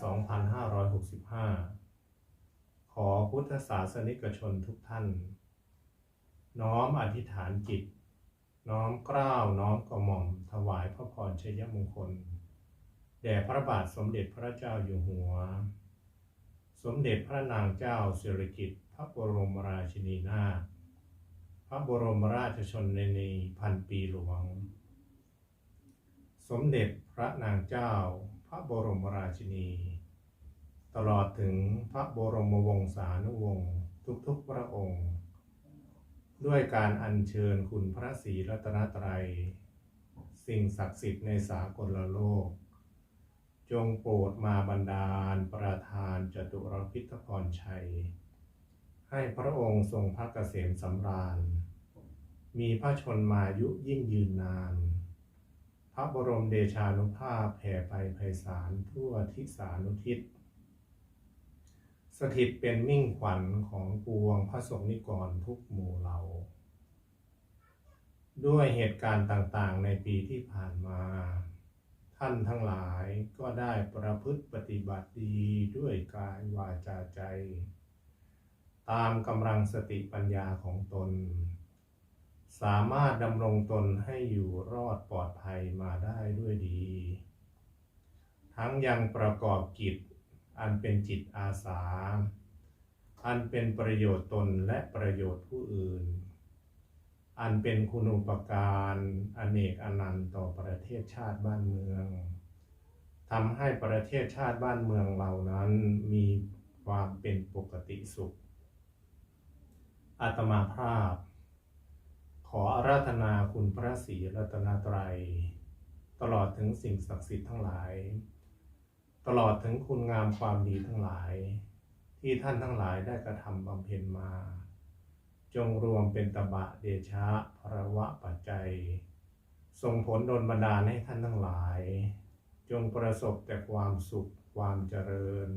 2565 ขอพุทธศาสนิกชนทุกท่าน น้อมอธิษฐานจิต น้อมกล้าวน้อมกระหม่อมถวายพระพรชัยมงคล แด่พระบาทสมเด็จพระเจ้าอยู่หัว สมเด็จพระนางเจ้าสิริกิติ์พระบรมราชินีนาถพระบรมราชชนนีพันปีหลวง สมเด็จพระนางเจ้า พระบรมราชินี ตลอดถึงพระบรมวงศานุวงศ์ทุกๆพระองค์ ด้วยการอัญเชิญคุณพระศรีรัตนตรัย สิ่งศักดิ์สิทธิ์ในสากลโลก จงโปรดมาบันดาลประทานจตุรพิทพรชัย ให้พระองค์ทรงพระเกษมสำราญ มีพระชนมายุยิ่งยืนนาน ระบรมเดชานุภาพแผ่ไปไพศาลทั่วทิศานุทิศ สถิตเป็นมิ่งขวัญของปวงพระสงฆ์นิกรทุกหมู่เหล่า ด้วยเหตุการณ์ต่างๆในปีที่ผ่านมา ท่านทั้งหลายก็ได้ประพฤติปฏิบัติดีด้วยกายวาจาใจ ตามกำลังสติปัญญาของตน สามารถดำรงตนให้อยู่รอดปลอดภัยมาได้ด้วยดี ทั้งยังประกอบกิจ อันเป็นจิตอาสา อันเป็นประโยชน์ตนและประโยชน์ผู้อื่น อันเป็นคุณูปการอเนกอนันต์ต่อประเทศชาติบ้านเมืองทำให้ประเทศชาติบ้านเมืองเหล่านั้นมีความเป็นปกติสุขอาตมาภาพ ขออาราธนาคุณพระศรีรัตนตรัย ตลอดถึงสิ่งศักดิ์สิทธิ์ทั้งหลาย ตลอดถึงคุณงามความดีทั้งหลาย ที่ท่านทั้งหลายได้กระทำบำเพ็ญมา จงรวมเป็นตบะเดชะพระวะปัจจัย ส่งผลดลบันดาลให้ท่านทั้งหลาย จงประสบแต่ความสุขความเจริญ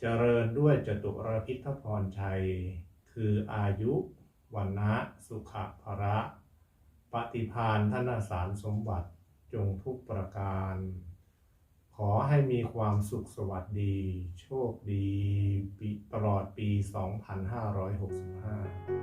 เจริญด้วยจตุรพิทพรชัย คืออายุ วันนะสุขะภระ ปฏิพานธนสารสมบัติจงทุกประการ ขอให้มีความสุขสวัสดี โชคดีปีตลอดปี 2565